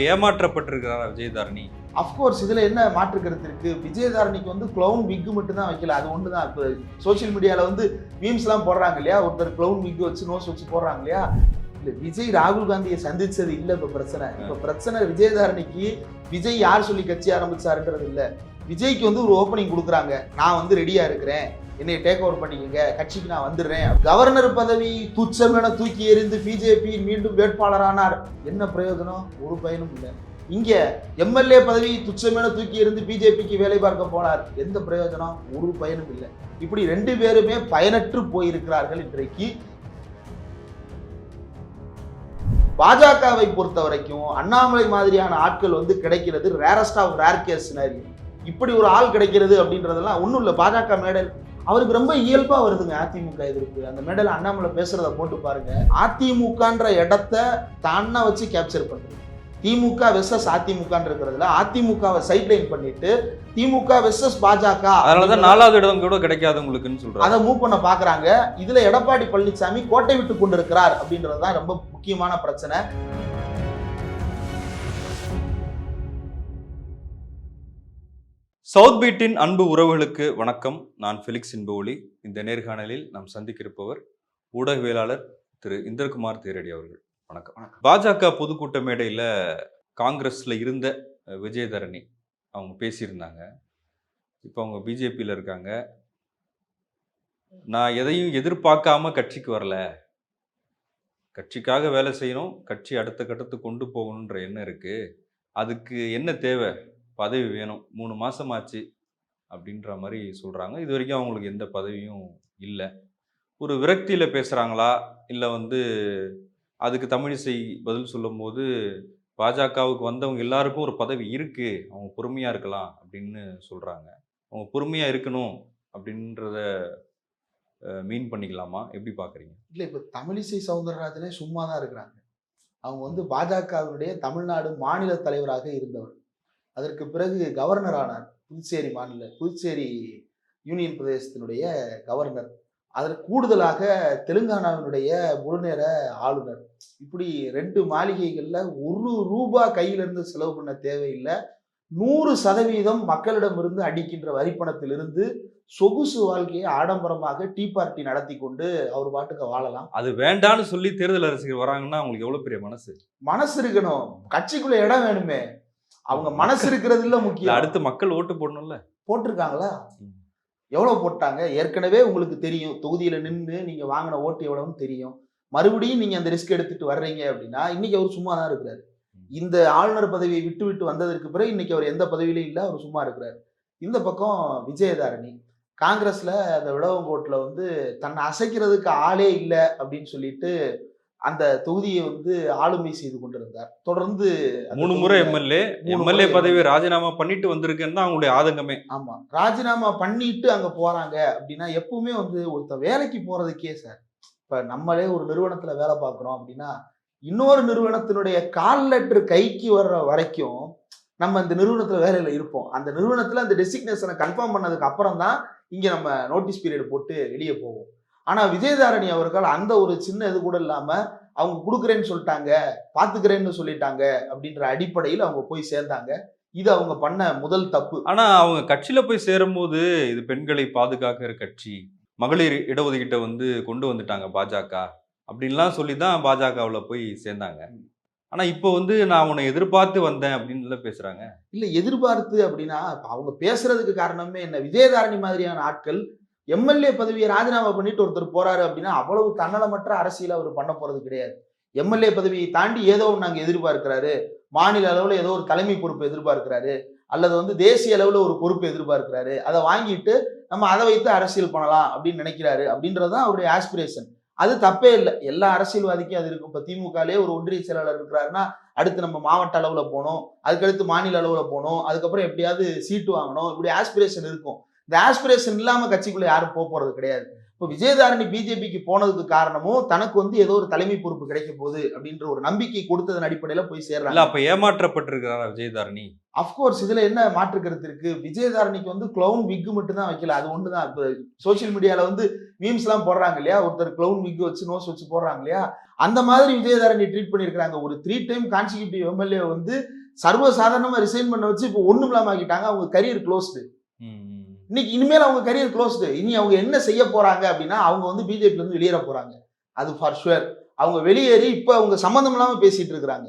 ஏமாற்றப்பட்டிருக்கிறாரா Vijayadharani? Of course இதில் என்ன மாற்று கருத்து இருக்கு? விஜயதாரணிக்கு வந்து க்ளவுன் விக்கு மட்டும் தான் வைக்கல. அது ஒன்று தான் இப்போ சோஷியல் மீடியாவில் வந்து மீம்ஸ்லாம் போடுறாங்க இல்லையா? ஒருத்தர் க்ளவுன் விக்கு வச்சு நோஸ் வச்சு போடுறாங்க இல்லையா? இல்லை விஜய் ராகுல் காந்தியை சந்திச்சது இல்லை இப்போ பிரச்சனை. இப்போ பிரச்சனை விஜயதாரணிக்கு விஜய் யார் சொல்லி கட்சி ஆரம்பிச்சாருன்றது இல்லை விஜய்க்கு வந்து ஒரு ஓப்பனிங் கொடுக்குறாங்க. நான் வந்து ரெடியாக இருக்கிறேன். என்னை டேக் ஓவர் பண்ணிக்கங்க கட்சிக்கு நான் வந்துடுறேன். கவர்னர் பதவி துச்சமென தூக்கி எறிந்து பிஜேபி மீண்டும் வேட்பாளரானார். என்ன பிரயோஜனம்? ஒரு பயனும் இல்லை. இங்க எம்எல்ஏ பதவி துச்சமென தூக்கி இருந்து பிஜேபிக்கு வேலை பார்க்க போனார். எந்த பிரயோஜனம்? ஒரு பயனும் இல்லை. இப்படி ரெண்டு பேருமே பயனற்று போயிருக்கிறார்கள் இன்றைக்கு. பாஜகவை பொறுத்த வரைக்கும் அண்ணாமலை மாதிரியான ஆட்கள் வந்து கிடைக்கிறது ரேரஸ்ட் ஆஃப் ரேர் கேஸ் இப்படி ஒரு ஆள் கிடைக்கிறது அப்படின்றதெல்லாம் ஒன்றும் இல்லை. பாஜக மேடல் அவருக்கு ரொம்ப இயல்பா வருதுங்க அதிமுக எதிர்ப்பு. அந்த மேடல் அண்ணாமலை பேசுறத போட்டு பாருங்க. அதிமுகன்ற இடத்த தானா வச்சு கேப்சர் பண்ணுது திமுக வெர்சஸ் அதிமுகன்னு இருக்கிறதுல அதிமுகவை சைட்லைன் பண்ணிட்டு திமுக வெர்சஸ் பாஜக அதனாலதான் நாலாவது இடம் கூட கிடைக்காது உங்களுக்குன்னு சொல்றாங்க. அதை மூவ் பண்ண பாக்குறாங்க. இதுல எடப்பாடி பழனிசாமி கோட்டை விட்டு கொண்டிருக்கிறார் அப்படின்றது தான் ரொம்ப முக்கியமான பிரச்சனை. சவுத் பீட்டின் அன்பு உறவுகளுக்கு வணக்கம். நான் ஃபெலிக்ஸ் இன்பொலி இந்த நேர்காணலில் நாம் சந்திக்க இருப்பவர் ஊடகவியலாளர் திரு இந்திரகுமார் தேரடி அவர்கள். வணக்கம். பாஜக பொதுக்கூட்ட மேடையில் காங்கிரஸ்ல இருந்த விஜயதரணி அவங்க பேசியிருந்தாங்க. இப்போ அவங்க பிஜேபியில் இருக்காங்க. நான் எதையும் எதிர்பார்க்காம கட்சிக்கு வரல. கட்சிக்காக வேலை செய்யணும். கட்சி அடுத்த கட்டத்துக்கு கொண்டு போகணுன்ற எண்ணம் இருக்கு. அதுக்கு என்ன தேவை? பதவி வேணும். மூணு மாசம் ஆச்சு அப்படின்ற மாதிரி சொல்றாங்க. இது வரைக்கும் அவங்களுக்கு எந்த பதவியும் இல்லை. ஒரு விரக்தியில பேசுறாங்களா? இல்லை வந்து அதுக்கு தமிழிசை பதில் சொல்லும்போது பாஜகவுக்கு வந்தவங்க எல்லாருக்கும் ஒரு பதவி இருக்கு. அவங்க பொறுமையா இருக்கலாம் அப்படின்னு சொல்றாங்க. அவங்க பொறுமையா இருக்கணும் அப்படின்றத மீன் பண்ணிக்கலாமா? எப்படி பாக்குறீங்க? இல்ல இப்ப தமிழிசை சவுந்தரராஜனே சும்மா தான் இருக்கிறாங்க. அவங்க வந்து பாஜகவினுடைய தமிழ்நாடு மாநில தலைவராக இருந்தவர். அதற்கு பிறகு கவர்னர் ஆனார் புதுச்சேரி மாநில புதுச்சேரி யூனியன் பிரதேசத்தினுடைய கவர்னர் அதற்கு கூடுதலாக தெலுங்கானாவினுடைய முழுநேர ஆளுநர். இப்படி ரெண்டு மாளிகைகள்ல ஒரு ரூபா கையில இருந்து செலவு பண்ண தேவையில்லை. நூறு சதவீதம் மக்களிடமிருந்து அடிக்கின்ற வரிப்பணத்திலிருந்து சொகுசு வாழ்க்கையை ஆடம்பரமாக டீ பார்ட்டி நடத்தி கொண்டு அவர் பாட்டுக்கு வாழலாம். அது வேண்டான்னு சொல்லி தேர்தல் அரசியல் வராங்கன்னா அவங்களுக்கு எவ்வளவு பெரிய மனசு? மனசு இருக்கணும். கட்சிக்குள்ள இடம் வேணுமே. அவங்க மனசு இருக்கிறது இல்ல இல்ல முக்கியம் அடுத்து மக்கள் ஓட்டு போடணும்ல. போட்டிருக்காங்களா? ம். எவ்வளவு போட்டாங்க? ஏற்கனவே உங்களுக்கு தெரியும். தொகுதியில நின்று நீங்க வாங்கின ஓட்டு எவ்வளவுன்னு தெரியும். மறுபடியும் நீங்க அந்த ரிஸ்க் எடுத்துட்டு வர்றீங்க அப்படின்னா இன்னைக்கு அவர் சும்மா தான் இருக்கிறாரு. இந்த ஆளுநர் பதவியை விட்டு விட்டு வந்ததற்கு பிறகு இன்னைக்கு அவர் எந்த பதவியிலும் இல்லை அவர் சும்மா இருக்கிறாரு. இந்த பக்கம் விஜயதாரணி காங்கிரஸ்ல அந்த விடவங்கோட்டில் வந்து தன்னை அசைக்கிறதுக்கு ஆளே இல்லை அப்படின்னு சொல்லிட்டு அந்த தொகுதியை வந்து ஆளுமை செய்து கொண்டிருந்தார். தொடர்ந்து மூணு முறை எம்எல்ஏ எம்எல்ஏ முறை பதவியை ராஜினாமா பண்ணிட்டு வந்திருக்கேன்னு தான் அவங்களுடைய ஆதங்கமே. ஆமா. ராஜினாமா பண்ணிட்டு அங்க போறாங்க அப்படின்னா எப்பவுமே வந்து ஒருத்தன் வேலைக்கு போறதுக்கே சார் இப்ப நம்மளே ஒரு நிறுவனத்துல வேலை பார்க்குறோம் அப்படின்னா இன்னொரு நிறுவனத்தினுடைய கால் லெட்டர் கைக்கு வர்ற வரைக்கும் நம்ம இந்த நிறுவனத்துல வேலையில இருப்போம். அந்த நிறுவனத்துல அந்த டெசிக்னேஷனை கன்ஃபார்ம் பண்ணதுக்கு அப்புறம் தான் இங்க நம்ம நோட்டீஸ் பீரியட் போட்டு வெளியே போவோம். ஆனா விஜயதாரணி அவர்கள் அந்த ஒரு சின்ன இது கூட இல்லாம அவங்க கொடுக்குறேன்னு சொல்லிட்டாங்க பாத்துக்கிறேன்னு சொல்லிட்டாங்க அப்படின்ற அடிப்படையில் அவங்க போய் சேர்ந்தாங்க. இது அவங்க பண்ண முதல் தப்பு. ஆனா அவங்க கட்சியில போய் சேரும்போது இது பெண்களை பாதுகாக்கிற கட்சி மகளிர் இடஒதுக்கீட்டை வந்து கொண்டு வந்துட்டாங்க பாஜக அப்படின்லாம் சொல்லி தான் பாஜகவுல போய் சேர்ந்தாங்க. ஆனா இப்போ வந்து நான் உன்னை எதிர்பார்த்து வந்தேன் அப்படின்னு பேசுறாங்க. இல்ல எதிர்பார்த்து அப்படின்னா அவங்க பேசுறதுக்கு காரணமே என்ன? விஜயதாரணி மாதிரியான ஆட்கள் எம்எல்ஏ பதவியை ராஜினாமா பண்ணிட்டு ஒருத்தர் போறாரு அப்படின்னா அவ்வளவு தன்னலமற்ற அரசியல் அவர் பண்ண போறது கிடையாது. எம்எல்ஏ பதவியை தாண்டி ஏதோ ஒன்று நாங்கள் எதிர்பார்க்கிறாரு. மாநில அளவில் ஏதோ ஒரு தலைமை பொறுப்பு எதிர்பார்க்கிறாரு. அல்லது வந்து தேசிய அளவில் ஒரு பொறுப்பு எதிர்பார்க்கிறாரு. அதை வாங்கிட்டு நம்ம அதை வைத்து அரசியல் பண்ணலாம் அப்படின்னு நினைக்கிறாரு அப்படின்றது தான் அவருடைய ஆஸ்பிரேஷன் அது தப்பே இல்லை. எல்லா அரசியல்வாதிக்கும் அது இருக்கும். இப்போ திமுகலேயே ஒரு ஒன்றிய செயலாளர் இருக்கிறாருன்னா அடுத்து நம்ம மாவட்ட அளவில் போகணும். அதுக்கடுத்து மாநில அளவில் போகணும். அதுக்கப்புறம் எப்படியாவது சீட்டு வாங்கணும். இப்படி ஆஸ்பிரேஷன் இருக்கும். இந்த ஆஸ்பிரேஷன் இல்லாமல் கட்சிக்குள்ள யாரும் போக போகிறது கிடையாது. இப்போ விஜயதாரணி பிஜேபிக்கு போனதுக்கு காரணமும் தனக்கு வந்து ஏதோ ஒரு தலைமை பொறுப்பு கிடைக்க போகுது அப்படின்ற ஒரு நம்பிக்கை கொடுத்ததன் அடிப்படையில போய் சேர்றாங்க. அப்ப ஏமாற்றப்பட்டிருக்கிறாரா விஜயதாரணி? அஃப்கோர்ஸ் இதுல என்ன மாற்று கருத்து இருக்கு? விஜயதாரணிக்கு வந்து கிளவுன் விக்கு மட்டும் தான் வைக்கல. அது ஒன்று தான் இப்போ சோஷியல் மீடியால வந்து மீம்ஸ் எல்லாம் போடுறாங்க இல்லையா? ஒருத்தர் கிளவுன் விக் வச்சு நோஸ் வச்சு போடுறாங்க இல்லையா? அந்த மாதிரி விஜயதாரணி ட்ரீட் பண்ணியிருக்காங்க ஒரு த்ரீ டைம் கான்சிக்யூட்டிவ் எம்எல்ஏ வந்து சர்வசாதாரணமா ரிசைன் பண்ண வச்சு இப்போ ஒண்ணும் இல்லாம ஆக்கிட்டாங்க. அவங்க கரியர் க்ளோஸ்டு. இன்னைக்கு இனிமேல் அவங்க கரியர் க்ளோஸ்டு இனி அவங்க என்ன செய்ய போறாங்க அப்படின்னா அவங்க வந்து பிஜேபில இருந்து வெளியேற போறாங்க. அது ஃபார் ஷுவர் அவங்க வெளியேறி இப்போ அவங்க சம்மந்தம் இல்லாம பேசிட்டு இருக்கிறாங்க.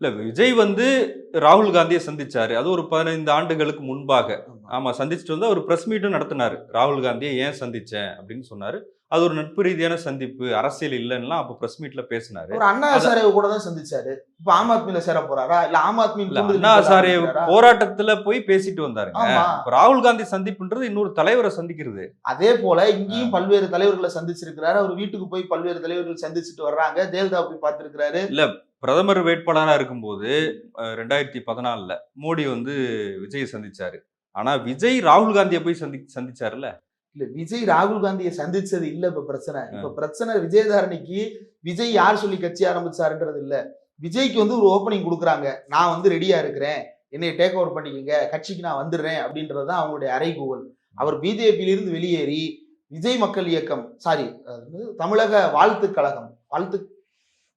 இல்ல விஜய் வந்து ராகுல் காந்தியை சந்திச்சாரு. அது ஒரு பதினைந்து ஆண்டுகளுக்கு முன்பாக. ஆமா சந்திச்சுட்டு வந்து அவர் பிரஸ் மீட்டும் நடத்தினாரு. ராகுல் காந்தியை ஏன் சந்திச்சேன் அப்படின்னு சொன்னாரு. அது ஒரு நட்பு ரீதியான சந்திப்பு அரசியல் இல்லைன்னா அப்ப பிரஸ் மீட்ல பேசினாரு. ஒரு அண்ணா ஹசாரே கூட தான் சந்திச்சாரு. இப்ப ஆம் ஆத்மியில சேர போறாரா? இல்ல ஆம் ஆத்மி இல்ல அண்ணா ஹசாரே போராட்டத்துல போய் பேசிட்டு வந்தாருங்க. ராகுல் காந்தி சந்திப்புன்றது இன்னொரு தலைவரை சந்திக்கிறது. அதே போல இங்கேயும் பல்வேறு தலைவர்களை சந்திச்சிருக்கிறாரு. அவர் வீட்டுக்கு போய் பல்வேறு தலைவர்கள் சந்திச்சுட்டு வர்றாங்க. ஜெயலலிதா போய் பார்த்திருக்கிறாரு. பிரதமர் வேட்பாளரா இருக்கும்போது ரெண்டாயிரத்தி பதினாலுல மோடி வந்து விஜய் சந்திச்சாரு. ஆனா விஜய் ராகுல் காந்தியை போய் சந்தி சந்திச்சாருல்ல? இல்ல விஜய் ராகுல் காந்தியை சந்திச்சது இல்ல இப்ப பிரச்சனை. இப்ப பிரச்சனை விஜயதாரணிக்கு விஜய் யார் சொல்லி கட்சி ஆரம்பிச்சாருன்றது இல்ல. விஜய்க்கு வந்து ஒரு ஓப்பனிங் கொடுக்குறாங்க. நான் வந்து ரெடியா இருக்கிறேன். என்னை டேக் ஓவர் பண்ணிக்கங்க. கட்சிக்கு நான் வந்துடுறேன் அப்படின்றது தான் அவங்களுடைய அறைகூவல். அவர் பிஜேபியில இருந்து வெளியேறி விஜய் மக்கள் இயக்கம் சாரி தமிழக வாழ்த்து கழகம். வாழ்த்து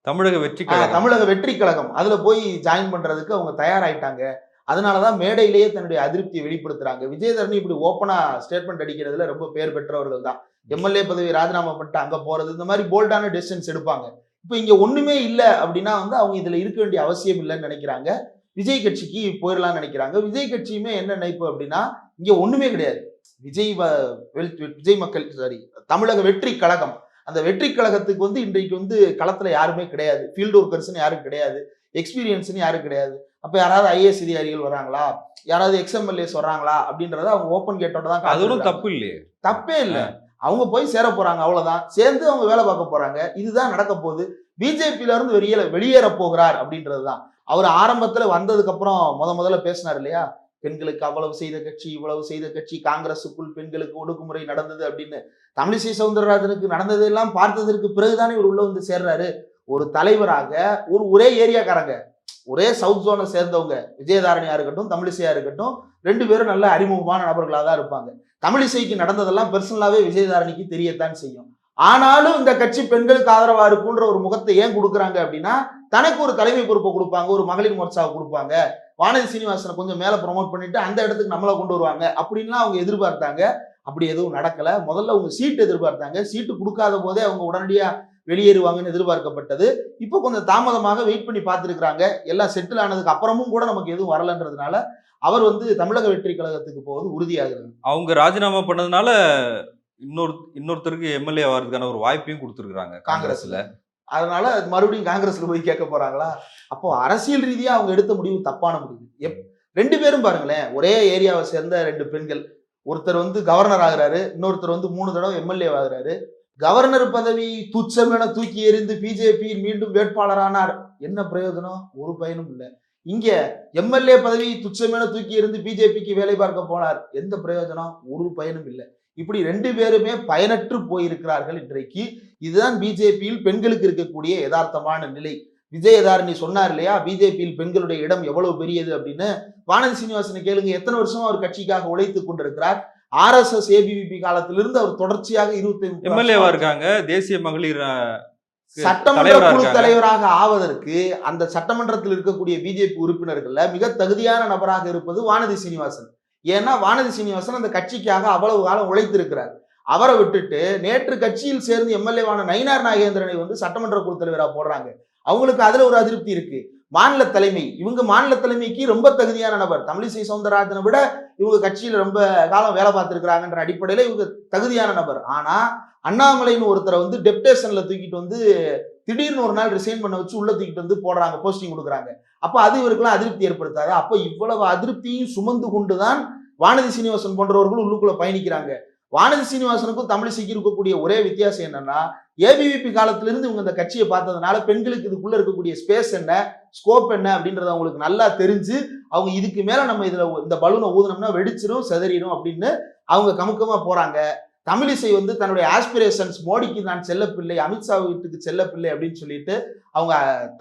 தமிழக வெற்றி தமிழக வெற்றி கழகம். அதுல போய் ஜாயின் பண்றதுக்கு அவங்க தயாராயிட்டாங்க. அதனாலதான் மேடையிலேயே தன்னுடைய அதிருப்தியை வெளிப்படுத்துறாங்க. விஜயதரணி இப்படி ஓப்பனா ஸ்டேட்மெண்ட் அடிக்கிறதுல ரொம்ப பேர் பெற்றவர்கள் தான். எம்எல்ஏ பதவி ராஜினாமா பண்ணிட்டு அங்க போறது இந்த மாதிரி போல்டான டெசிஷன்ஸ் எடுப்பாங்க. இப்போ இங்க ஒண்ணுமே இல்லை அப்படின்னா வந்து அவங்க இதுல இருக்க வேண்டிய அவசியம் இல்லைன்னு நினைக்கிறாங்க. விஜய் கட்சிக்கு போயிடலாம்னு நினைக்கிறாங்க. விஜய் கட்சியுமே என்ன நினைப்பு அப்படின்னா இங்க ஒண்ணுமே கிடையாது. விஜய் வ- வெல்- விஜய் மக்கள் சாரி தமிழக வெற்றி கழகம். அந்த வெற்றி கழகத்துக்கு வந்து இன்றைக்கு வந்து களத்துல யாருமே கிடையாது. ஃபீல்டு ஒர்க்கர்ஸ்னு யாரும் கிடையாது. எக்ஸ்பீரியன்ஸ்னு யாரும் கிடையாது. அப்ப யாராவது ஐஏஎஸ் அதிகாரிகள் வராங்களா? யாராவது எக்ஸ்எம்எல்ஏஸ் வராங்களா? அப்படின்றத அவங்க ஓப்பன் கேட்டோட தான் அது ஒன்றும் காத்திருக்காங்க. தப்பு இல்லையே. தப்பே இல்ல. அவங்க போய் சேர போறாங்க அவ்வளவுதான். சேர்ந்து அவங்க வேலை பார்க்க போறாங்க. இதுதான் நடக்க போகுது. பிஜேபியில இருந்து வெளியேற வெளியேற போகிறார் அப்படின்றதுதான் அவர் ஆரம்பத்துல வந்ததுக்கு அப்புறம் முத முதல்ல பேசினார் இல்லையா? பெண்களுக்கு அவ்வளவு செய்த கட்சி இவ்வளவு செய்த கட்சி காங்கிரஸுக்குள் பெண்களுக்கு ஒடுக்குமுறை நடந்தது அப்படின்னு. தமிழிசை சவுந்தரராஜனுக்கு நடந்ததெல்லாம் பார்த்ததற்கு பிறகுதானே இவர் உள்ள வந்து சேர்றாரு. ஒரு தலைவராக ஒரு ஒரே ஏரியாக்காரங்க. ஒரே சவுத் ஜோனை சேர்ந்தவங்க விஜயதாரணியா இருக்கட்டும் தமிழிசையா இருக்கட்டும் ரெண்டு பேரும் நல்ல அறிமுகமான நபர்களாக தான் இருப்பாங்க. தமிழிசைக்கு நடந்ததெல்லாம் பெர்சனலாகவே விஜயதாரணிக்கு தெரியத்தான் செய்யும். ஆனாலும் இந்த கட்சி பெண்களுக்கு ஆதரவா இருக்குன்ற ஒரு முகத்தை ஏன் கொடுக்குறாங்க அப்படின்னா தனக்கு ஒரு தலைமை பொறுப்பை கொடுப்பாங்க ஒரு மகளிர் மோர்ச்சாவை கொடுப்பாங்க. வானதி சீனிவாசனை கொஞ்சம் மேல ப்ரொமோட் பண்ணிட்டு அந்த இடத்துக்கு நம்மளை கொண்டு வருவாங்க அப்படின்லாம் அவங்க எதிர்பார்த்தாங்க. அப்படி எதுவும் நடக்கல. முதல்ல அவங்க சீட் எதிர்பார்த்தாங்க. சீட்டு கொடுக்காத போதே அவங்க உடனடியாக வெளியேறுவாங்கன்னு எதிர்பார்க்கப்பட்டது. இப்போ கொஞ்சம் தாமதமாக வெயிட் பண்ணி பார்த்துருக்குறாங்க. எல்லாம் செட்டில் ஆனதுக்கு அப்புறமும் கூட நமக்கு எதுவும் வரலன்றதுனால அவர் வந்து தமிழக வெற்றி கழகத்துக்கு போவது உறுதியாகிறது. அவங்க ராஜினாமா பண்ணதுனால இன்னொரு இன்னொருத்தருக்கு எம்எல்ஏ ஆகிறதுக்கான ஒரு வாய்ப்பையும் கொடுத்துருக்காங்க காங்கிரஸ்ல. அதனால மறுபடியும் காங்கிரஸ்ல போய் கேட்க போறாங்களா? அப்போ அரசியல் ரீதியா அவங்க எடுத்த முடிவு தப்பான முடிவு. எப் ரெண்டு பேரும் பாருங்களேன். ஒரே ஏரியாவை சேர்ந்த ரெண்டு பெண்கள். ஒருத்தர் வந்து கவர்னர் ஆகுறாரு இன்னொருத்தர் வந்து மூணு தடவை எம்எல்ஏ ஆகுறாரு. கவர்னர் பதவி துச்சமென தூக்கி எறிந்து பிஜேபி மீண்டும் வேட்பாளரானார். என்ன பிரயோஜனம்? ஒரு பயனும் இல்லை. இங்க எம்எல்ஏ பதவி துச்சமென தூக்கி எறிந்து பிஜேபிக்கு வேலை பார்க்க போனார். எந்த பிரயோஜனம்? ஒரு பயனும் இல்லை. இப்படி ரெண்டு பேருமே பயனற்று போயிருக்கிறார்கள் இன்றைக்கு. இதுதான் பிஜேபியில் பெண்களுக்கு இருக்கக்கூடிய யதார்த்தமான நிலை. விஜயதாரணி சொன்னார் இல்லையா? பிஜேபியில் பெண்களுடைய இடம் எவ்வளவு பெரியது அப்படின்னு. வானதி சீனிவாசனை கேளுங்க. எத்தனை வருஷமா அவர் கட்சிக்காக உழைத்துக் கொண்டிருக்கிறார்? ஆர்எஸ்எஸ் ஏபிவிபி காலத்திலிருந்து அவர் தொடர்ச்சியாக இருபத்தி எம்எல்ஏவா இருக்காங்க தேசிய மகளிர் சட்டமன்ற குழு. தலைவராக ஆவதற்கு அந்த சட்டமன்றத்தில் இருக்கக்கூடிய பிஜேபி உறுப்பினர்கள்ல மிக தகுதியான நபராக இருப்பது வானதி சீனிவாசன். ஏன்னா வானதி சீனிவாசன் அந்த கட்சிக்காக அவ்வளவு காலம் உழைத்திருக்கிறார். அவரை விட்டுட்டு நேற்று கட்சியில் சேர்ந்து எம்எல்ஏவான நயினார் நாகேந்திரனை வந்து சட்டமன்ற குழு தலைவரா போடுறாங்க. அவங்களுக்கு அதுல ஒரு அதிருப்தி இருக்கு. மாநில தலைமை. இவங்க மாநில தலைமைக்கு ரொம்ப தகுதியான நபர். தமிழிசை சவுந்தரராஜனை விட இவங்க கட்சியில் ரொம்ப காலம் வேலை பார்த்துருக்குறாங்கன்ற அடிப்படையில் இவங்க தகுதியான நபர். ஆனால் அண்ணாமலைன்னு ஒருத்தரை வந்து டெப்டேஷனில் தூக்கிட்டு வந்து திடீர்னு ஒரு நாள் ரிசைன் பண்ண வச்சு உள்ள தூக்கிட்டு வந்து போடுறாங்க போஸ்டிங் கொடுக்குறாங்க. அப்போ அது இவருக்கெல்லாம் அதிருப்தி ஏற்படுத்தாது. அப்போ இவ்வளவு அதிருப்தியும் சுமந்து கொண்டு தான் வானதி சீனிவாசன் போன்றவர்கள் உள்ளுக்குள்ள பயணிக்கிறாங்க. வானதி சீனிவாசனுக்கும் தமிழிசைக்கு இருக்கக்கூடிய ஒரே வித்தியாசம் என்னன்னா ஏபிவிபி காலத்திலிருந்து இவங்க இந்த கட்சியை பார்த்ததுனால பெண்களுக்கு இதுக்குள்ள இருக்கக்கூடிய ஸ்பேஸ் என்ன? ஸ்கோப் என்ன அப்படின்றத அவங்களுக்கு நல்லா தெரிஞ்சு அவங்க இதுக்கு மேலே நம்ம இதில் இந்த பலூனை ஊதுனோம்னா வெடிச்சிடும் செதறிடும் அப்படின்னு அவங்க கமுக்கமாக போகிறாங்க தமிழிசை வந்து தன்னுடைய ஆஸ்பிரேஷன்ஸ் மோடிக்கு நான் செல்லப்பிள்ளை அமித்ஷா வீட்டுக்கு செல்லப்பிள்ளை அப்படின்னு சொல்லிட்டு அவங்க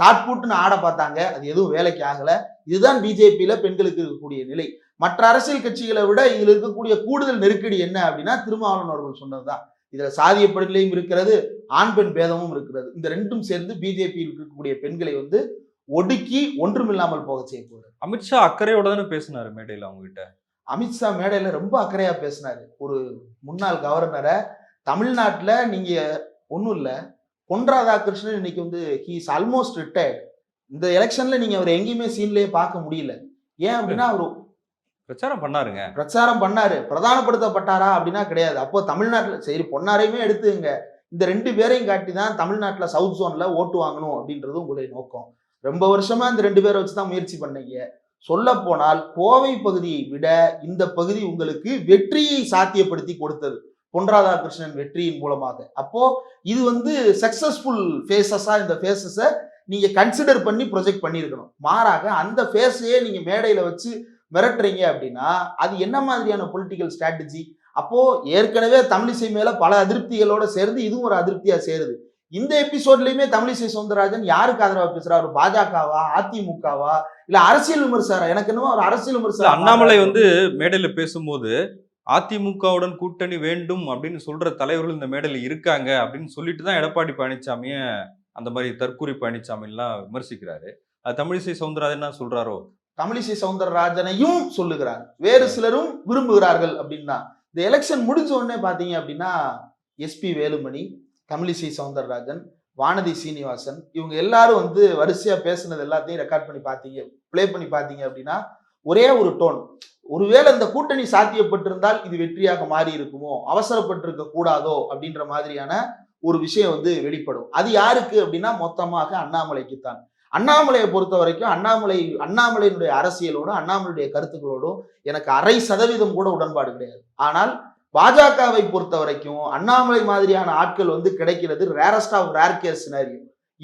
தாட்பூட்டுன்னு ஆட பார்த்தாங்க. அது எதுவும் வேலைக்கு ஆகலை. இதுதான் பிஜேபியில் பெண்களுக்கு இருக்கக்கூடிய நிலை. மற்ற அரசியல் கட்சிகளை விட இதில் இருக்கக்கூடிய கூடுதல் நெருக்கடி என்ன அப்படின்னா திருமாவளவன் அவர்கள் சொன்னதுதான். இதில் சாதிய படுகொலையும் இருக்கிறது ஆண் பெண் பேதமும் இருக்கிறது. இந்த ரெண்டும் சேர்ந்து பிஜேபியில் இருக்கக்கூடிய பெண்களை வந்து ஒடுக்கி ஒன்றுமில்லாமல் போக செய்ய போகுது. அமித்ஷா அக்கறையோட தானே பேசினாரு மேடையில அவங்க கிட்ட அமித்ஷா மேடையில ரொம்ப அக்கறையா பேசினாரு. ஒரு முன்னாள் கவர்னரை தமிழ்நாட்டுல நீங்க ஒன்றும் இல்லை பொன் ராதாகிருஷ்ணன் இன்னைக்கு வந்து ஹீஸ் ஆல்மோஸ்ட் ரிட்டையர்ட் இந்த எலெக்ஷன்ல நீங்க அவர் எங்கேயுமே சீன்லயே பார்க்க முடியல. ஏன் அப்படின்னா அவர் பிரச்சாரம் பண்ணாருங்க. பிரச்சாரம் பண்ணாரு. பிரதானப்படுத்தப்பட்டாரா அப்படின்னா கிடையாது. அப்போ தமிழ்நாட்டுல சரி பொன்னாரையுமே எடுத்துங்க இந்த ரெண்டு பேரையும் காட்டி தான் தமிழ்நாட்டுல சவுத் ஜோன்ல ஓட்டு வாங்கணும் அப்படின்றது உங்களுடைய நோக்கம். ரொம்ப வருஷமா இந்த ரெண்டு பேரை வச்சு தான் முயற்சி பண்ணீங்க. சொல்ல போனால் கோவை பகுதியை விட இந்த பகுதி உங்களுக்கு வெற்றியை சாத்தியப்படுத்தி கொடுத்தது. பொன் ராதாகிருஷ்ணன் வெற்றியின் மூலமாக. அப்போ இது வந்து சக்சஸ்ஃபுல் ஃபேஸஸா இந்த ஃபேஸஸை நீங்க கன்சிடர் பண்ணி ப்ரொஜெக்ட் பண்ணியிருக்கணும். மாறாக அந்த ஃபேஸையே நீங்க மேடையில வச்சு மிரட்டுறீங்க அப்படின்னா அது என்ன மாதிரியான பொலிட்டிக்கல் ஸ்ட்ராட்டஜி அப்போ ஏற்கனவே தமிழிசை மேல பல அதிருப்திகளோட சேர்ந்து இதுவும் ஒரு அதிருப்தியா சேருது. இந்த எபிசோட்லயுமே தமிழிசை சவுந்தரராஜன் யாருக்கு ஆதரவா பேசுறாரு? பாஜகவா அதிமுகவா இல்ல அரசியல் விமர்சகரா? எனக்கு என்னமோ ஒரு அரசியல் விமர்சகர்? அண்ணாமலை வந்து மேடையில பேசும்போது அதிமுகவுடன் கூட்டணி வேண்டும் அப்படின்னு சொல்ற தலைவர்கள் இந்த மேடையில இருக்காங்க அப்படின்னு சொல்லிட்டு தான் எடப்பாடி பழனிசாமிய அந்த மாதிரி தற்கூரி பழனிசாமி எல்லாம் விமர்சிக்கிறாரு தமிழிசை சவுந்தரராஜன் என்ன சொல்றாரோ? தமிழிசை சவுந்தரராஜனையும் சொல்லுகிறார். வேறு சிலரும் விரும்புகிறார்கள் அப்படின்னா. இந்த எலெக்ஷன் முடிஞ்ச உடனே பாத்தீங்க அப்படின்னா எஸ்பி வேலுமணி தமிழிசை சவுந்தரராஜன் வானதி சீனிவாசன் இவங்க எல்லாரும் வந்து வரிசையா பேசுனது எல்லாத்தையும் ரெக்கார்ட் பண்ணி பார்த்தீங்க ப்ளே பண்ணி பார்த்தீங்க அப்படின்னா ஒரே ஒரு டோன் ஒருவேளை இந்த கூட்டணி சாத்தியப்பட்டிருந்தால் இது வெற்றியாக மாறி இருக்குமோ அவசரப்பட்டிருக்க கூடாதோ அப்படின்ற மாதிரியான ஒரு விஷயம் வந்து வெளிப்படும். அது யாருக்கு அப்படின்னா மொத்தமாக அண்ணாமலைக்கு தான் அண்ணாமலையை பொறுத்த வரைக்கும் அண்ணாமலை அண்ணாமலையினுடைய அரசியலோடும் அண்ணாமலையுடைய கருத்துக்களோடும் எனக்கு அரை சதவீதம் கூட உடன்பாடு கிடையாது. ஆனால் பாஜகவை பொறுத்த வரைக்கும் அண்ணாமலை மாதிரியான ஆட்கள் வந்து கிடைக்கிறது ரேரஸ்ட் ஆஃப் ரேர் கேஸ்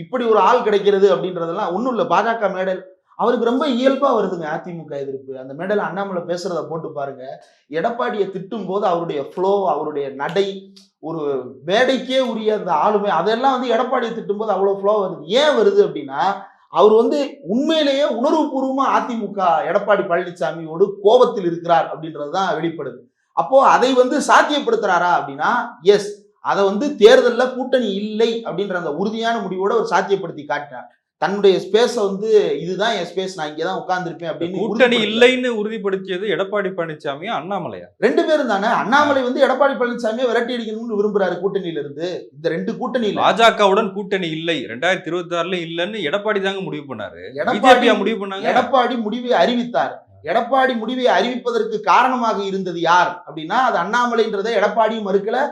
இப்படி ஒரு ஆள் கிடைக்கிறது அப்படின்றதெல்லாம் ஒன்றும் இல்லை. பாஜக மேடல் அவருக்கு ரொம்ப இயல்பா வருதுங்க அதிமுக எதிர்ப்பு. அந்த மேடல் அண்ணாமலை பேசுறத போட்டு பாருங்க. எடப்பாடியை திட்டும் போது அவருடைய ஃப்ளோ அவருடைய நடை ஒரு வேடைக்கே உரிய அந்த ஆளுமை அதெல்லாம் வந்து எடப்பாடியை திட்டும் போது அவ்வளோ ஃப்ளோ வருது. ஏன் வருது அப்படின்னா அவர் வந்து உண்மையிலேயே உணர்வுபூர்வமா அதிமுக எடப்பாடி பழனிசாமியோடு கோபத்தில் இருக்கிறார் அப்படின்றது தான் வெளிப்படுது. அப்போ அதை வந்து சாத்தியப்படுத்துறாரா அப்படின்னா எஸ் அதை வந்து தேர்தலில் கூட்டணி இல்லை அப்படின்ற அந்த உறுதியான முடிவோட ஒரு சாத்தியப்படுத்தி காட்டினார். தன்னுடைய ஸ்பேஸை வந்து இதுதான் என் ஸ்பேஸ் நான் இங்கே தான் உட்கார்ந்துருப்பேன் அப்படின்னு கூட்டணி. இல்லைன்னு உறுதிப்படுத்தியது எடப்பாடி பழனிசாமியா அண்ணாமலையா? ரெண்டு பேரும் தானே. அண்ணாமலை வந்து எடப்பாடி பழனிசாமியை விரட்டி அடிக்கணும்னு விரும்புறாரு கூட்டணியில இருந்து இந்த ரெண்டு கூட்டணியில பாஜகவுடன் கூட்டணி இல்லை. ரெண்டாயிரத்தி இருபத்தி ஆறுல இல்லைன்னு எடப்பாடி தாங்க முடிவு பண்ணாரு. எடப்பாடி முடிவு பண்ணாங்க? எடப்பாடி முடிவை அறிவித்தார். எடப்பாடி முடிவை அறிவிப்பதற்கு காரணமாக இருந்தது யார் அப்படின்னா அது அண்ணாமலைன்றதை எடப்பாடியும் மறுக்கல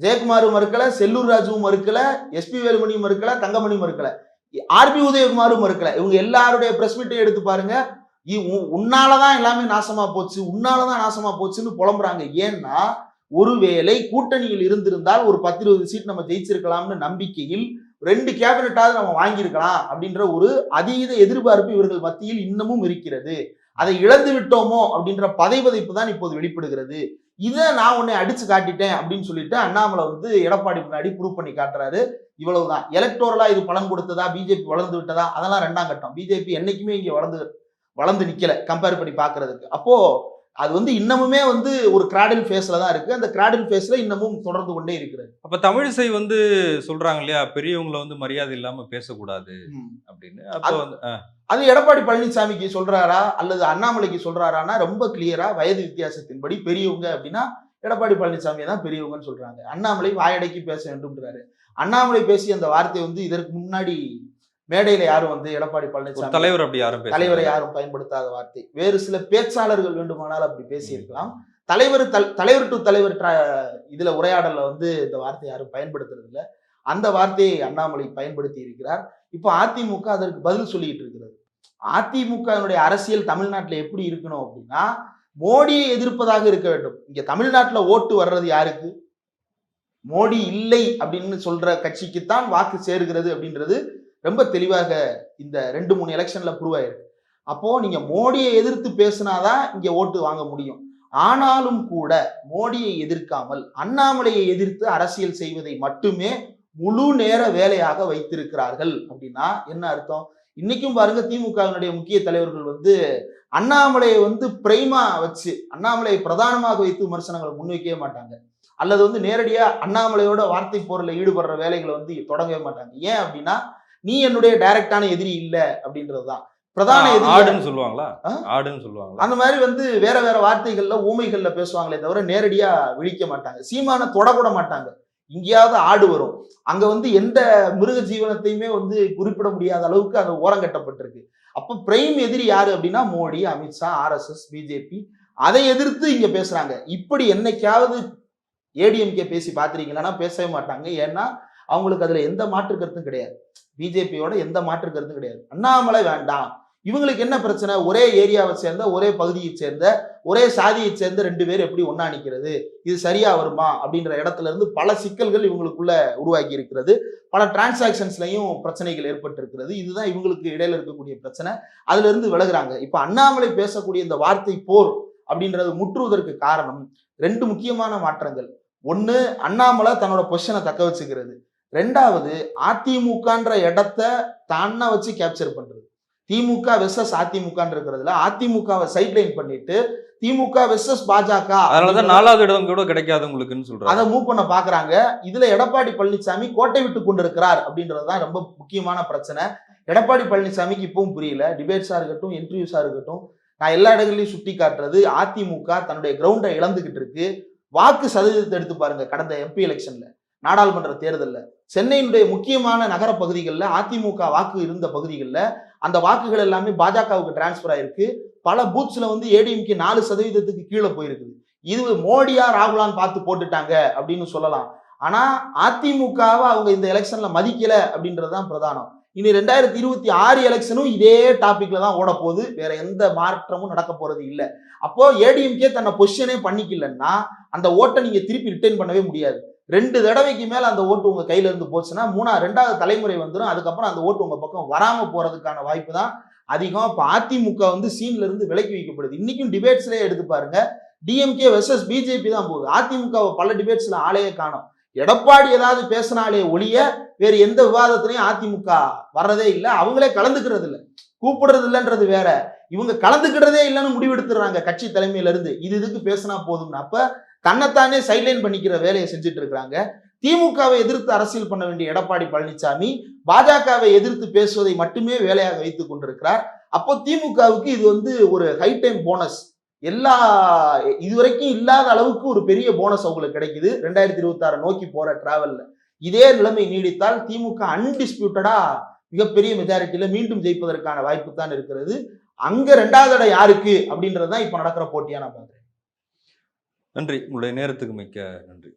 ஜெயக்குமாரும் மறுக்கல செல்லூர் ராஜுவும் மறுக்கல எஸ்பி வேலுமணியும் மறுக்கல தங்கமணி மறுக்கல. ஆர்பி உதயகுமாரும் மறுக்கல. இவங்க எல்லாருடைய பிரஸ் மீட்டையும் எடுத்து பாருங்க. இ- உன்னாலதான் எல்லாமே நாசமா போச்சு உன்னாலதான் நாசமா போச்சுன்னு புலம்புறாங்க. ஏன்னா ஒருவேளை கூட்டணியில் இருந்திருந்தால் ஒரு பத்து இருபது சீட் நம்ம ஜெயிச்சிருக்கலாம்னு நம்பிக்கையில் ரெண்டு கேபினட்டாவது நம்ம வாங்கியிருக்கலாம் அப்படின்ற ஒரு அதீத எதிர்பார்ப்பு இவர்கள் மத்தியில் இன்னமும் இருக்கிறது. அதை இழந்து விட்டோமோ அப்படின்ற பதைப்பதைப்பு தான் இப்போது வெளிப்படுகிறது. இதை நான் உன்னை அடிச்சு காட்டிட்டேன் அப்படின்னு சொல்லிட்டு அண்ணாமலை வந்து எடப்பாடி முன்னாடி ப்ரூவ் பண்ணி காட்டுறாரு. இவ்வளவுதான். எலக்டோரலா இது பலன் கொடுத்ததா? பிஜேபி வளர்ந்து விட்டதா? அதெல்லாம் ரெண்டாம் கட்டம். பிஜேபி என்னைக்குமே இங்கே வளர்ந்து வளர்ந்து நிக்கல கம்பேர் பண்ணி பாக்குறதுக்கு அப்போ அது வந்து இன்னமுமே வந்து ஒரு கிராடில் ஃபேஸ்ல தான் இருக்கு. அந்த கிராடில் ஃபேஸ்ல இன்னமும் தொடர்ந்து கொண்டே இருக்கிறது. அப்ப தமிழிசை வந்து சொல்றாங்க இல்லையா? பெரியவங்களை வந்து மரியாதை இல்லாம பேசக்கூடாது அப்படின்னு. அப்ப வந்து அது எடப்பாடி பழனிசாமிக்கு சொல்றாரா? அல்லது அண்ணாமலைக்கு சொல்றாரான்னா ரொம்ப கிளியரா வயது வித்தியாசத்தின்படி பெரியவங்க அப்படின்னா எடப்பாடி பழனிசாமியை தான் பெரியவங்கன்னு சொல்றாங்க. அண்ணாமலை வாயடைக்கு பேச வேண்டும்ன்றாரு. அண்ணாமலை பேசிய அந்த வார்த்தை வந்து இதற்கு முன்னாடி மேடையில யாரும் வந்து எடப்பாடி பழனிசாமி தலைவர் அப்படி யாரும் தலைவரை யாரும் பயன்படுத்தாத வார்த்தை. வேறு சில பேச்சாளர்கள் வேண்டுமானால் அப்படி பேசியிருக்கலாம். தலைவர் தல்- தலைவர் டு தலைவர் இதுல உரையாடல்ல வந்து இந்த வார்த்தையை யாரும் பயன்படுத்துறது இல்ல அந்த வார்த்தையை அண்ணாமலை பயன்படுத்தி இருக்கிறார். இப்போ அதிமுக அதற்கு பதில் சொல்லிட்டு இருக்கிறது. அதிமுகவினுடைய அரசியல் தமிழ்நாட்டில் எப்படி இருக்கணும் அப்படின்னா மோடியை எதிர்ப்பதாக இருக்க வேண்டும். இங்க தமிழ்நாட்டுல ஓட்டு வர்றது யாருக்கு? மோடி இல்லை அப்படின்னு சொல்ற கட்சிக்குத்தான் வாக்கு சேருகிறது அப்படின்றது ரொம்ப தெளிவாக இந்த ரெண்டு மூணு எலெக்ஷன்ல ப்ரூவ் ஆயிருக்கு. அப்போ நீங்க மோடியை எதிர்த்து பேசினாதான் இங்க ஓட்டு வாங்க முடியும். ஆனாலும் கூட மோடியை எதிர்க்காமல் அண்ணாமலையை எதிர்த்து அரசியல் செய்வதை மட்டுமே முழு நேர வேலையாக வைத்திருக்கிறார்கள் அப்படின்னா என்ன அர்த்தம்? இன்னைக்கும் பாருங்க திமுகவினுடைய முக்கிய தலைவர்கள் வந்து அண்ணாமலையை வந்து பிரைமா வச்சு அண்ணாமலையை பிரதானமாக வைத்து விமர்சனங்களை முன்வைக்கவே மாட்டாங்க. அல்லது வந்து நேரடியாக அண்ணாமலையோட வார்த்தை போரில் ஈடுபடுற வேலைகளை வந்து தொடங்கவே மாட்டாங்க. ஏன் அப்படின்னா நீ என்னுடைய டைரக்டான எதிரி இல்ல அப்படின்றதுதான். பிரதான எதிரி ஆடுன்னு சொல்லுவாங்களா? ஆடுன்னு சொல்லுவாங்களா? அந்த மாதிரி வந்து வேற வேற வார்த்தைகள்ல ஊமைகள்ல பேசுவாங்களே தவிர நேரடியா விழிக்க மாட்டாங்க. சீமான தொடக்கூட மாட்டாங்க. எங்கேயாவது ஆடு வரும். அங்க வந்து எந்த மிருக ஜீவனத்தையுமே வந்து குறிப்பிட முடியாத அளவுக்கு அது ஓரங்கட்டப்பட்டிருக்கு அப்ப பிரைம் எதிரி யாரு அப்படின்னா மோடி அமித்ஷா ஆர்எஸ்எஸ் பிஜேபி அதை எதிர்த்து இங்க பேசுறாங்க. இப்படி என்னைக்காவது ஏடிஎம்கே பேசி பார்த்திருக்கீங்களா பேசவே மாட்டாங்க. ஏன்னா அவங்களுக்கு அதுல எந்த மாற்று கருத்தும் கிடையாது. பிஜேபியோட எந்த மாற்று கருத்தும் கிடையாது. அண்ணாமலை வேண்டாம். இவங்களுக்கு என்ன பிரச்சனை? ஒரே ஏரியாவை சேர்ந்த ஒரே பகுதியை சேர்ந்த ஒரே சாதியை சேர்ந்த ரெண்டு பேர் எப்படி ஒன்னா நிற்கிறது இது சரியா வருமா? அப்படின்ற இடத்துல இருந்து பல சிக்கல்கள் இவங்களுக்குள்ள உருவாக்கி இருக்கிறது. பல டிரான்சாக்ஷன்ஸ்லையும் பிரச்சனைகள் ஏற்பட்டிருக்கிறது. இதுதான் இவங்களுக்கு இடையில இருக்கக்கூடிய பிரச்சனை. அதுல இருந்து விலகுறாங்க. இப்ப அண்ணாமலை பேசக்கூடிய இந்த வார்த்தை போர் அப்படின்றது முற்றுவதற்கு காரணம் ரெண்டு முக்கியமான மாற்றங்கள். ஒன்று அண்ணாமலை தன்னோட பொசிஷனை தக்க வச்சுக்கிறது. ரெண்டாவது அதிமுகன்ற இடத்த தானா வச்சு கேப்சர் பண்றது. திமுக வெர்சஸ் அதிமுகன்னு இருக்கிறதுல அதிமுகவை சைட்லைன் பண்ணிட்டு திமுக வெர்சஸ் பாஜக அதனாலதான் நாலாவது இடம் கூட கிடைக்காது உங்களுக்குன்னு அதை சொல்றாங்க மூவ் பண்ண பாக்குறாங்க. இதுல எடப்பாடி பழனிசாமி கோட்டை விட்டு கொண்டிருக்கிறார் அப்படின்றதுதான் ரொம்ப முக்கியமான பிரச்சனை. எடப்பாடி பழனிசாமிக்கு இப்பவும் புரியல. டிபேட்ஸா இருக்கட்டும் இன்டர்வியூஸா இருக்கட்டும் நான் எல்லா இடங்களையும் சுட்டி காட்டுறது அதிமுக தன்னுடைய கிரவுண்டை இழந்துகிட்டு இருக்கு. வாக்கு சதவீதத்தை எடுத்து பாருங்க கடந்த எம்பி எலெக்ஷன்ல நாடாளுமன்ற தேர்தலில். சென்னையினுடைய முக்கியமான நகர பகுதிகளில் அதிமுக வாக்கு இருந்த பகுதிகளில் அந்த வாக்குகள் எல்லாமே பாஜகவுக்கு டிரான்ஸ்ஃபர் ஆயிருக்கு. பல பூத்ஸில் வந்து ஏடிஎம்கே நாலு சதவீதத்துக்கு கீழே போயிருக்குது. இது மோடியா ராகுலான்னு பார்த்து போட்டுட்டாங்க அப்படின்னு சொல்லலாம். ஆனா அதிமுகவை அவங்க இந்த எலெக்ஷன்ல மதிக்கல அப்படின்றது தான் பிரதானம். இனி ரெண்டாயிரத்தி இருபத்தி ஆறு எலெக்ஷனும் இதே டாபிக்ல தான் ஓட போகுது வேற எந்த மாற்றமும் நடக்க போறது இல்லை. அப்போ ஏடிஎம்கே தன்னை பொசிஷனே பண்ணிக்கலன்னா அந்த ஓட்டை நீங்க திருப்பி ரிட்டர்ன் பண்ணவே முடியாது. ரெண்டு தடவைக்கு மேல அந்த ஓட்டு உங்க கையில இருந்து போச்சுன்னா மூணா ரெண்டாவது தலைமுறை வந்துடும் அதுக்கப்புறம் அந்த ஓட்டு உங்க பக்கம் வராம போறதுக்கான வாய்ப்பு தான் அதிகம். இப்போ அதிமுக வந்து சீன்ல இருந்து விலக்கி வைக்கப்படுது. இன்னைக்கும் டிபேட்ஸ்லயே எடுத்து பாருங்க. டிஎம்கே வெர்சஸ் பிஜேபி தான் போகுது. அதிமுகவை பல டிபேட்ஸ்ல ஆளையே காணும். எடப்பாடி ஏதாவது பேசினாலே ஒழிய வேறு எந்த விவாதத்திலையும் அதிமுக வர்றதே இல்லை. அவங்களே கலந்துக்கிறது இல்லை. கூப்பிடுறது இல்லைன்றது வேற. இவங்க கலந்துக்கிறதே இல்லைன்னு முடிவெடுத்துடுறாங்க கட்சி தலைமையில இருந்து. இது இதுக்கு பேசினா போதும்னு. அப்ப தன்னைத்தானே சைட்லைன் பண்ணிக்கிற வேலையை செஞ்சுட்டு இருக்கிறாங்க. திமுகவை எதிர்த்து அரசியல் பண்ண வேண்டிய எடப்பாடி பழனிசாமி பாஜகவை எதிர்த்து பேசுவதை மட்டுமே வேலையாக வைத்துக் கொண்டிருக்கிறார். அப்போ திமுகவுக்கு இது வந்து ஒரு ஹை டைம் போனஸ் எல்லா இதுவரைக்கும் இல்லாத அளவுக்கு ஒரு பெரிய போனஸ் அவங்களுக்கு கிடைக்குது. ரெண்டாயிரத்தி இருபத்தி நோக்கி போற டிராவல்ல இதே நிலைமை நீடித்தால் திமுக அன்டிஸ்பியூட்டடா மிகப்பெரிய மெஜாரிட்டியில மீண்டும் ஜெயிப்பதற்கான வாய்ப்பு தான் இருக்கிறது. அங்க ரெண்டாவது இடம் யாருக்கு அப்படின்றது தான் இப்ப நடக்கிற போட்டியா நான் பாக்குறேன் நன்றி. உங்களுடைய நேரத்துக்கு மிக்க நன்றி.